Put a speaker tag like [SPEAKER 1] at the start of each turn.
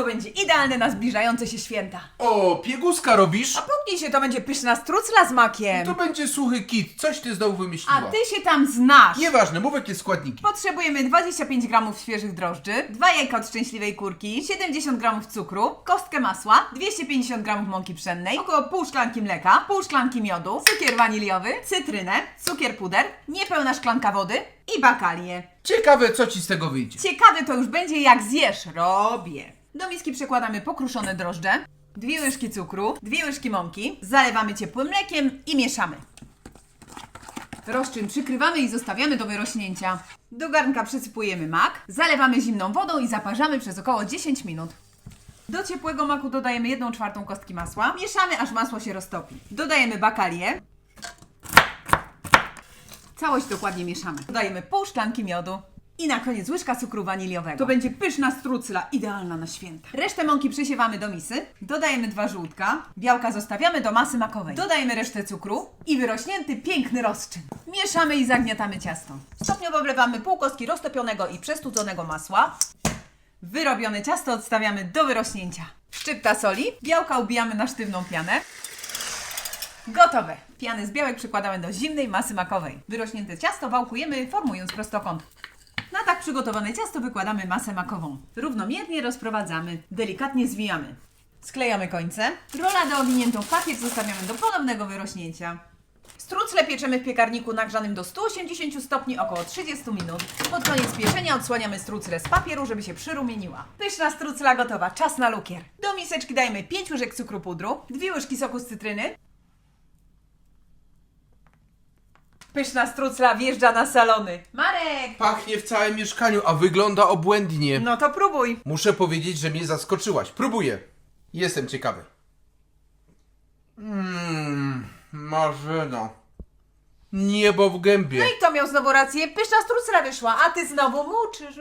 [SPEAKER 1] Ciasto będzie idealne na zbliżające się święta.
[SPEAKER 2] O, pieguska robisz?
[SPEAKER 1] A puknij się, to będzie pyszna strucla z makiem.
[SPEAKER 2] To będzie suchy kit. Coś ty znowu wymyśliła.
[SPEAKER 1] A ty się tam znasz.
[SPEAKER 2] Nieważne, mów jakie składniki.
[SPEAKER 1] Potrzebujemy 25 gramów świeżych drożdży, 2 jajka od szczęśliwej kurki, 70 gramów cukru, kostkę masła, 250 gramów mąki pszennej, około pół szklanki mleka, pół szklanki miodu, cukier waniliowy, cytrynę, cukier puder, niepełna szklanka wody i bakalię.
[SPEAKER 2] Ciekawe, co ci z tego wyjdzie.
[SPEAKER 1] Ciekawe to już będzie jak zjesz. Robię. Do miski przekładamy pokruszone drożdże, dwie łyżki cukru, dwie łyżki mąki, zalewamy ciepłym mlekiem i mieszamy. Rozczyn przykrywamy i zostawiamy do wyrośnięcia. Do garnka przysypujemy mak, zalewamy zimną wodą i zaparzamy przez około 10 minut. Do ciepłego maku dodajemy 1 czwartą kostki masła, mieszamy aż masło się roztopi. Dodajemy bakalię. Całość dokładnie mieszamy. Dodajemy pół szklanki miodu. I na koniec łyżka cukru waniliowego. To będzie pyszna strucla, idealna na święta. Resztę mąki przesiewamy do misy, dodajemy dwa żółtka, białka zostawiamy do masy makowej. Dodajemy resztę cukru i wyrośnięty piękny rozczyn. Mieszamy i zagniatamy ciasto. Stopniowo wlewamy pół kostki roztopionego i przestudzonego masła. Wyrobione ciasto odstawiamy do wyrośnięcia. Szczypta soli, białka ubijamy na sztywną pianę. Gotowe! Piany z białek przykładamy do zimnej masy makowej. Wyrośnięte ciasto wałkujemy, formując prostokąt. Na tak przygotowane ciasto wykładamy masę makową. Równomiernie rozprowadzamy, delikatnie zwijamy. Sklejamy końce. Rola do owiniętą w papier zostawiamy do ponownego wyrośnięcia. Strucle pieczemy w piekarniku nagrzanym do 180 stopni około 30 minut. Pod koniec pieczenia odsłaniamy struclę z papieru, żeby się przyrumieniła. Pyszna strucla gotowa, czas na lukier. Do miseczki dajemy 5 łyżek cukru pudru, 2 łyżki soku z cytryny. Pyszna strucla wjeżdża na salony. Marek!
[SPEAKER 2] Pachnie w całym mieszkaniu, a wygląda obłędnie.
[SPEAKER 1] No to próbuj.
[SPEAKER 2] Muszę powiedzieć, że mnie zaskoczyłaś. Próbuję. Jestem ciekawy. Mmm, Marzena. Niebo w gębie.
[SPEAKER 1] No i kto miał znowu rację? Pyszna strucla wyszła, a ty znowu muczysz.